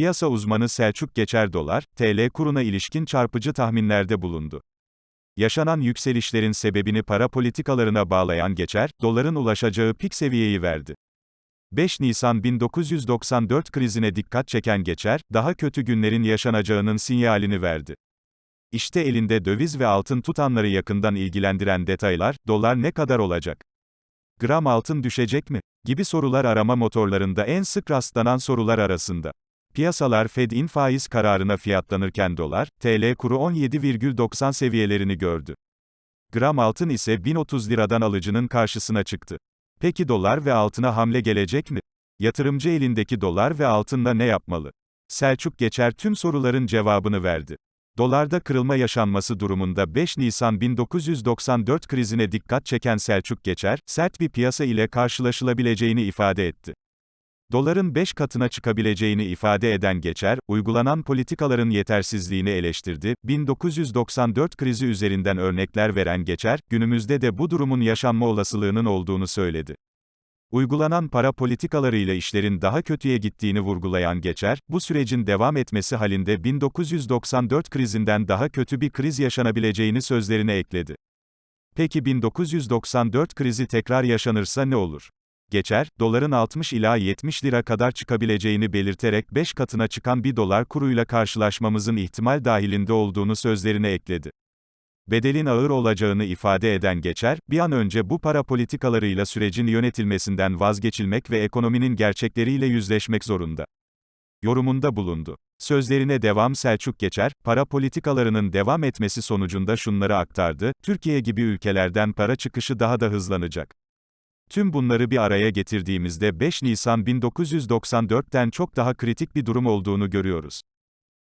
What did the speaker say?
Piyasa uzmanı Selçuk Geçer dolar, TL kuruna ilişkin çarpıcı tahminlerde bulundu. Yaşanan yükselişlerin sebebini para politikalarına bağlayan Geçer, doların ulaşacağı pik seviyeyi verdi. 5 Nisan 1994 krizine dikkat çeken Geçer, daha kötü günlerin yaşanacağının sinyalini verdi. İşte elinde döviz ve altın tutanları yakından ilgilendiren detaylar, dolar ne kadar olacak? Gram altın düşecek mi? gibi sorular arama motorlarında en sık rastlanan sorular arasında. Piyasalar Fed'in faiz kararına fiyatlanırken dolar, TL kuru 17,90 seviyelerini gördü. Gram altın ise 1030 liradan alıcının karşısına çıktı. Peki dolar ve altına hamle gelecek mi? Yatırımcı elindeki dolar ve altınla ne yapmalı? Selçuk Geçer tüm soruların cevabını verdi. Dolarda kırılma yaşanması durumunda 5 Nisan 1994 krizine dikkat çeken Selçuk Geçer, sert bir piyasa ile karşılaşılabileceğini ifade etti. Doların 5 katına çıkabileceğini ifade eden Geçer, uygulanan politikaların yetersizliğini eleştirdi. 1994 krizi üzerinden örnekler veren Geçer, günümüzde de bu durumun yaşanma olasılığının olduğunu söyledi. Uygulanan para politikalarıyla işlerin daha kötüye gittiğini vurgulayan Geçer, bu sürecin devam etmesi halinde 1994 krizinden daha kötü bir kriz yaşanabileceğini sözlerine ekledi. Peki 1994 krizi tekrar yaşanırsa ne olur? Geçer, doların 60 ila 70 lira kadar çıkabileceğini belirterek 5 katına çıkan bir dolar kuruyla karşılaşmamızın ihtimal dahilinde olduğunu sözlerine ekledi. Bedelin ağır olacağını ifade eden Geçer, bir an önce bu para politikalarıyla sürecin yönetilmesinden vazgeçilmek ve ekonominin gerçekleriyle yüzleşmek zorunda. Yorumunda bulundu. Sözlerine devam Selçuk Geçer, para politikalarının devam etmesi sonucunda şunları aktardı, Türkiye gibi ülkelerden para çıkışı daha da hızlanacak. Tüm bunları bir araya getirdiğimizde 5 Nisan 1994'ten çok daha kritik bir durum olduğunu görüyoruz.